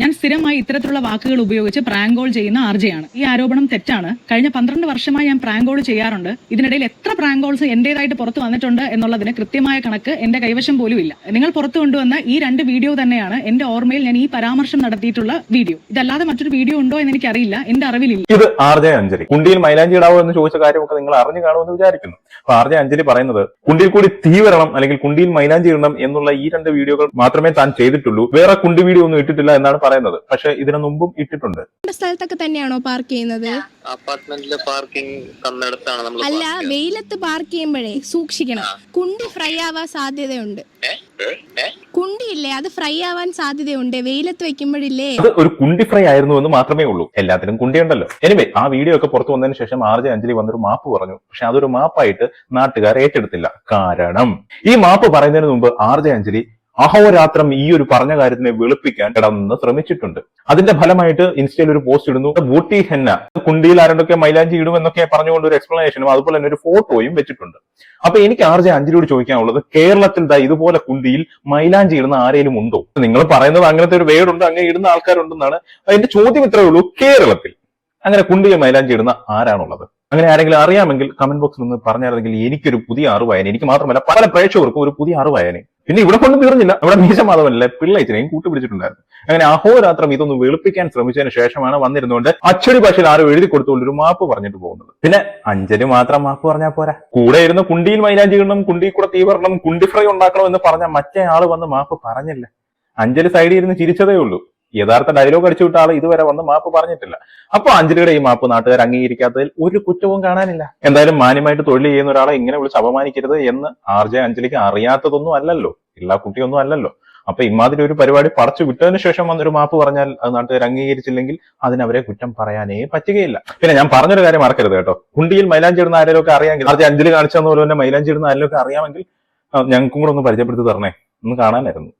ഞാൻ സ്ഥിരമായി ഇത്തരത്തിലുള്ള വാക്കുകൾ ഉപയോഗിച്ച് പ്രാങ്കോൾ ചെയ്യുന്ന ആർജയാണ് ഈ ആരോപണം തെറ്റാണ്. കഴിഞ്ഞ പന്ത്രണ്ട് വർഷമായി ഞാൻ പ്രാങ്കോൾ ചെയ്യാറുണ്ട്. ഇതിനിടയിൽ എത്ര പ്രാങ്കോൾസ് എന്റേതായിട്ട് പുറത്തു വന്നിട്ടുണ്ട് എന്നുള്ളതിന് കൃത്യമായ കണക്ക് എന്റെ കൈവശം പോലും ഇല്ല. നിങ്ങൾ പുറത്തു കൊണ്ടുവന്ന ഈ രണ്ട് വീഡിയോ തന്നെയാണ് എന്റെ ഓർമ്മയിൽ ഞാൻ ഈ പരാമർശം നടത്തിയിട്ടുള്ള വീഡിയോ ഇതല്ലാതെ മറ്റൊരു വീഡിയോ ഉണ്ടോ എന്ന് എനിക്കറിയില്ല. എന്റെ അറിവിലില്ല. ഇത് ആർജെ അഞ്ജലി. കുണ്ടിയിൽ മൈലാഞ്ചി ഇടാവോ എന്ന് ചോദിച്ച കാര്യമൊക്കെ നിങ്ങൾ അറിഞ്ഞു കാണുമെന്ന് വിചാരിക്കുന്നു. അപ്പൊ ആർ അഞ്ജലി പറയുന്നത് കുണ്ടിയിൽ കൂടി തീ വരണം അല്ലെങ്കിൽ കുണ്ടിയിൽ മൈലാഞ്ചി ഇടണം എന്നുള്ള ഈ രണ്ട് വീഡിയോകൾ മാത്രമേ താൻ ചെയ്തിട്ടുള്ളൂ. വേറെ കുണ്ടി വീഡിയോ ഒന്നും ഇട്ടിട്ടില്ല എന്നാണ് പറയുന്നത്. പക്ഷെ ഇതിനു മുമ്പും ഇട്ടിട്ടുണ്ട്. സ്ഥലത്തൊക്കെ തന്നെയാണോ പാർക്ക് ചെയ്യുന്നത്? അപ്പാർട്ട്മെന്റിലെ പാർക്കിംഗ് തന്നിടത്താണ് നമ്മൾ അല്ല വെയിലത്ത് പാർക്ക് ചെയ്യുമ്പോഴേ സൂക്ഷിക്കണം. കുണ്ടി ഫ്രൈ ആവാൻ സാധ്യതയുണ്ട്. കുണ്ടിയില്ലേ? അത് ഫ്രൈ ആവാൻ സാധ്യതയുണ്ട്. വെയിലത്ത് വെക്കുമ്പോഴില്ലേ? അത് ഒരു കുണ്ടി ഫ്രൈ ആയിരുന്നു എന്ന് മാത്രമേ ഉള്ളൂ. എല്ലാത്തിനും കുണ്ടി ഉണ്ടല്ലോ എനിവേ ആ വീഡിയോ ഒക്കെ പുറത്തു വന്നതിന് ശേഷം ആർ ജെ അഞ്ജലി വന്നൊരു മാപ്പ് പറഞ്ഞു. പക്ഷെ അതൊരു മാപ്പായിട്ട് നാട്ടുകാർ ഏറ്റെടുത്തില്ല. കാരണം ഈ മാപ്പ് പറയുന്നതിന് മുമ്പ് ആർ ജെ അഞ്ജലി അഹോരാത്രം ഈ ഒരു പറഞ്ഞ കാര്യത്തിനെ വെളുപ്പിക്കാൻ കിടന്ന് ശ്രമിച്ചിട്ടുണ്ട്. അതിന്റെ ഫലമായിട്ട് ഇൻസ്റ്റയിൽ ഒരു പോസ്റ്റ് ഇടുന്നു. ബൂട്ടി ഹെന്ന കുണ്ടിയിൽ ആരണ്ടൊക്കെ മൈലാഞ്ചി ഇടും എന്നൊക്കെ പറഞ്ഞുകൊണ്ട് ഒരു എക്സ്പ്ലനേഷനും അതുപോലെ തന്നെ ഒരു ഫോട്ടോയും വെച്ചിട്ടുണ്ട്. അപ്പൊ എനിക്ക് ആർ ജെ അഞ്ജലിയോട് ചോദിക്കാനുള്ളത് കേരളത്തിൽ ദാ ഇതുപോലെ കുണ്ടിയിൽ മൈലാഞ്ചി ഇടുന്ന ആരെങ്കിലും ഉണ്ടോ? നിങ്ങൾ പറയുന്നത് അങ്ങനത്തെ ഒരു വേടുണ്ട് അങ്ങനെ ഇടുന്ന ആൾക്കാരുണ്ടെന്നാണ്. അതിന്റെ ചോദ്യം ഇത്രയേ ഉള്ളൂ കേരളത്തിൽ അങ്ങനെ കുണ്ടിയിൽ മൈലാഞ്ചി ഇടുന്ന ആരാണുള്ളത്? അങ്ങനെ ആരെങ്കിലും അറിയാമെങ്കിൽ കമന്റ് ബോക്സിൽ നിന്ന് പറഞ്ഞായിരുന്നെങ്കിൽ എനിക്കൊരു പുതിയ അറിവായനെ. എനിക്ക് മാത്രമല്ല പല പ്രേക്ഷകർക്കും ഒരു പുതിയ അറിവായനെ. പിന്നെ ഇവിടെ കൊണ്ട് തീർന്നില്ല. ഇവിടെ മീശ മാധവനല്ലേ? പിള്ളേച്ചിനെയും കൂട്ടുപിടിച്ചിട്ടുണ്ടായിരുന്നു. അങ്ങനെ അഹോരാത്രം ഇതൊന്ന് വെളുപ്പിക്കാൻ ശ്രമിച്ചതിന് ശേഷമാണ് വന്നിരുന്നുകൊണ്ട് അച്ചടി ഭാഷയിൽ ആരും എഴുതി കൊടുത്തുകൊണ്ട് ഒരു മാപ്പ് പറഞ്ഞിട്ട് പോകുന്നത്. പിന്നെ അഞ്ജലി മാത്രം മാപ്പ് പറഞ്ഞാൽ പോരാ. കൂടെ ഇരുന്ന് കുണ്ടിയിൽ മൈലാഞ്ചി ഇടണം കുണ്ടി കൂടെ തീ വരണം കുണ്ടി ഫ്രൈ ഉണ്ടാക്കണം എന്ന് പറഞ്ഞ മറ്റേ ആൾ വന്ന് മാപ്പ് പറഞ്ഞില്ല. അഞ്ജലി സൈഡിൽ ഇരുന്ന് ചിരിച്ചതേ ഉള്ളൂ. യഥാർത്ഥ ഡയലോഗ് അടിച്ചു ആൾ ഇതുവരെ വന്ന് മാപ്പ് പറഞ്ഞിട്ടില്ല. അപ്പൊ അഞ്ജലിയുടെ ഈ മാപ്പ് നാട്ടുകാർ അംഗീകരിക്കാത്തതിൽ ഒരു കുറ്റവും കാണാനില്ല. എന്തായാലും മാന്യമായിട്ട് തൊഴിൽ ചെയ്യുന്ന ഒരാളെ ഇങ്ങനെ വിളിച്ച് അപമാനിക്കരുത് എന്ന് ആർ ജെ അഞ്ജലിക്ക് അറിയാത്തതൊന്നും അല്ലല്ലോ. എല്ലാ കുട്ടിയൊന്നും അല്ലല്ലോ. അപ്പൊ ഇമാതിരി ഒരു പരിപാടി പടച്ചു വിട്ടതിന് ശേഷം വന്നൊരു മാപ്പ് പറഞ്ഞാൽ അത് നാട്ടുകാർ അംഗീകരിച്ചില്ലെങ്കിൽ അതിനവരെ കുറ്റം പറയാനേ പറ്റുകയില്ല. പിന്നെ ഞാൻ പറഞ്ഞൊരു കാര്യം മറക്കരുത് കേട്ടോ. കുണ്ടിയിൽ മൈലാഞ്ചി ഇടുന്ന ആരെയൊക്കെ അറിയാമെങ്കിൽ ആദ്യം അഞ്ജലി കാണിച്ചെന്ന പോലെ തന്നെ മൈലാഞ്ചി ഇടുന്ന ആരെയൊക്കെ അറിയാമെങ്കിൽ ഞങ്ങൾക്കും കൂടെ ഒന്ന് പരിചയപ്പെടുത്തി തരണേ. ഒന്ന് കാണാനായിരുന്നു.